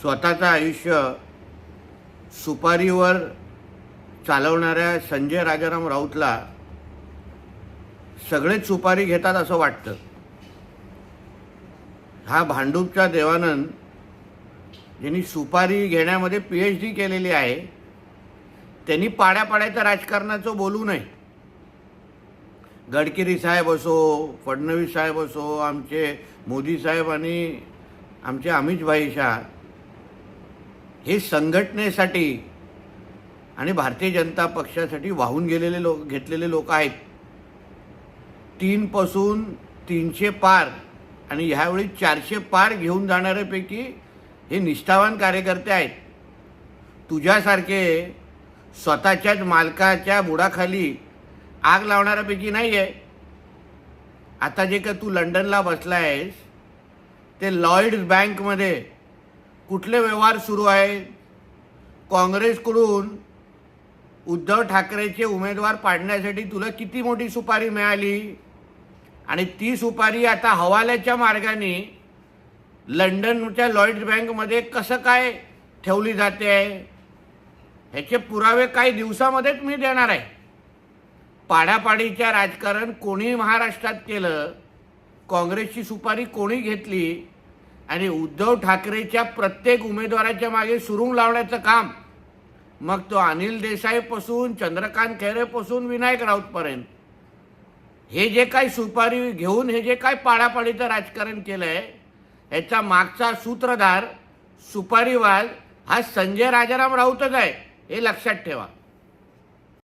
स्वतःचं आयुष्य सुपारीवर चालवणाऱ्या संजय राजाराम राऊतला सगळेच सुपारी घेतात असं वाटतं. हा भांडूपचा देवानंद ज्यांनी सुपारी घेण्यामध्ये पी एच डी केलेली आहे त्यांनी पाड्यापाड्याच्या राजकारणाचं बोलू नये. गडकरी साहेब असो फडणवीस साहेब असो आमचे मोदी साहेब आणि आमचे अमित भाई शाह हे संघटनेसाठी आणि भारतीय जनता पक्षासाठी वाहून गेलेले लोक घेतलेले लोक आहेत. तीनपासून तीनशे पार आणि ह्यावेळी चारशे पार घेऊन जाणाऱ्यापैकी हे निष्ठावान कार्यकर्ते आहेत. तुझ्यासारखे स्वतःच्याच मालकाच्या बुडाखाली आग लावणाऱ्यापैकी नाही आहे आता जे का तू लंडनला बसला आहेस ते लॉईड्स बँकमध्ये कुठले व्यवहार सुरू आहेत काँग्रेसकडून उद्धव ठाकरेचे उमेदवार पाडण्यासाठी तुला किती मोठी सुपारी मिळाली? आणि ती सुपारी आता हवाल्याच्या मार्गाने लंडनच्या लॉईड्स बँकमध्ये कसं काय ठेवली जाते? आहे ह्याचे पुरावे काही दिवसामध्येच मी देणार आहे. पाड्यापाडीच्या राजकारण कोणी महाराष्ट्रात केलं काँग्रेसची सुपारी कोणी घेतली? आणि उद्धव ठाकरेच्या प्रत्येक उमेदवाराच्या मागे सुरुंग लावण्याचं काम. मग तो अनिल देसाईपासून चंद्रकांत खैरेपासून विनायक राऊतपर्यंत. हे जे काही सुपारी घेऊन हे जे काही पाडापाडीचं राजकारण केलं आहे ह्याचा मागचा सूत्रधार सुपारीवाल हा संजय राजाराम राऊतच आहे हे लक्षात ठेवा.